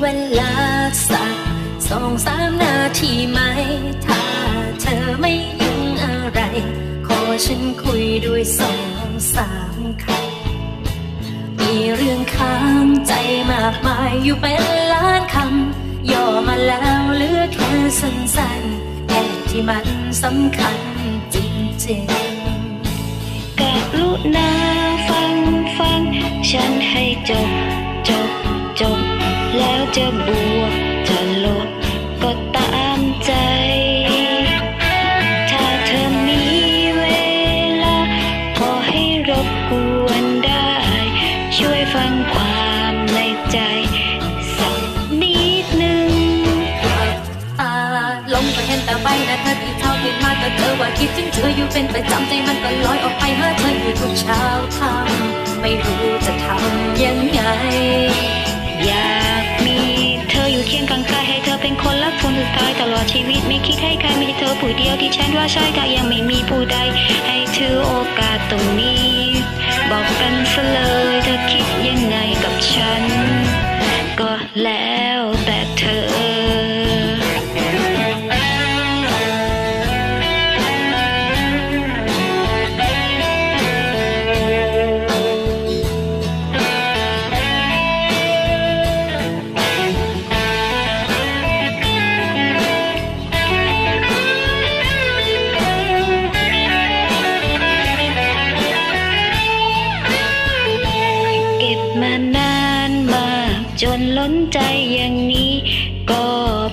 เวลาสักสองสามนาทีไหม ถ้าเธอไม่ยุ่งอะไร ขอฉันคุยด้วยสองสามคำมีเรื่องค้างใจมากมายอยู่เป็นล้านคำย่อมาแล้วเหลือแค่สั้นๆแค่ที่มันสำคัญจริงๆกรุณาฟังฟัง ฉันให้จบจบ จะบวกจะลบก็ตามใจ ถ้าเธอมีเวลาขอให้รบกวนได้ ช่วยฟังความในใจ สักนิดหนึ่งตาลงก็เห็นแต่ใบหน้าเธอที่เท่าที่มาแต่เธอว่าคิดถึงเธออยู่เป็นประจำใจมันก็ลอยออกไปหาเธออยู่ทุกเช้าทำไม่รู้ คนสุดท้ายตลอดชีวิต ไม่คิดให้ใครมีเธอผู้เดียวที่ฉันว่าใช่แต่ยังไม่มีผู้ใด ให้ถือโอกาสตรงนี้ ล้นใจอย่างนี้ ก็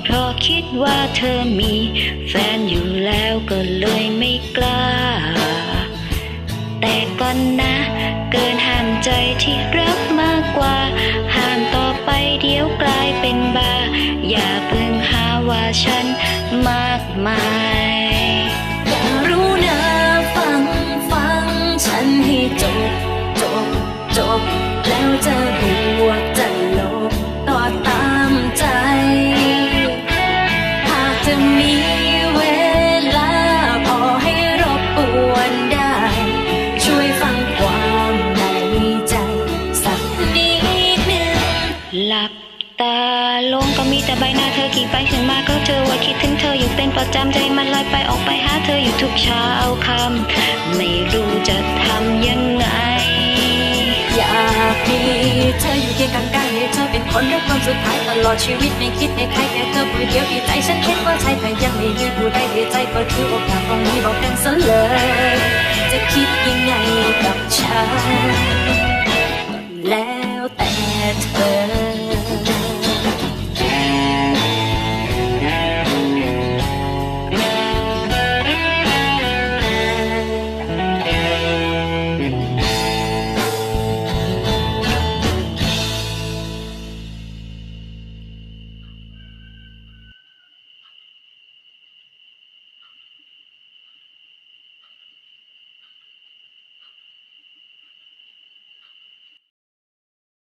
เพราะคิดว่าเธอมี แฟนอยู่แล้วก็เลยไม่กล้า แต่ก่อนนะ เกินห้ามใจที่รักมากกว่า ห้ามต่อไปเดี๋ยวกลายเป็นบาอย่าเพิ่งหาว่าฉันมากมาย ตาลงก็มีแต่ใบหน้าเธอกี่ไปถึงมาก็เจอว่าคิดถึงเธออยู่เป็นประจำใจมันลอยไปออกไปหาเธออยู่ทุกเช้าคำไม่รู้จะทำยังไง อยากมีเธออยู่เคียงข้างกายให้เธอเป็นคนรักคนสุดท้ายตลอดชีวิตไม่คิดให้ใครแค่เธอผู้เดียวที่ใจฉันคิดว่าใช่แต่ยังไม่มีผู้ใดในใจก็ถือโอกาสตรงนี้บอกกันซะเลย จะคิดยังไงกับฉัน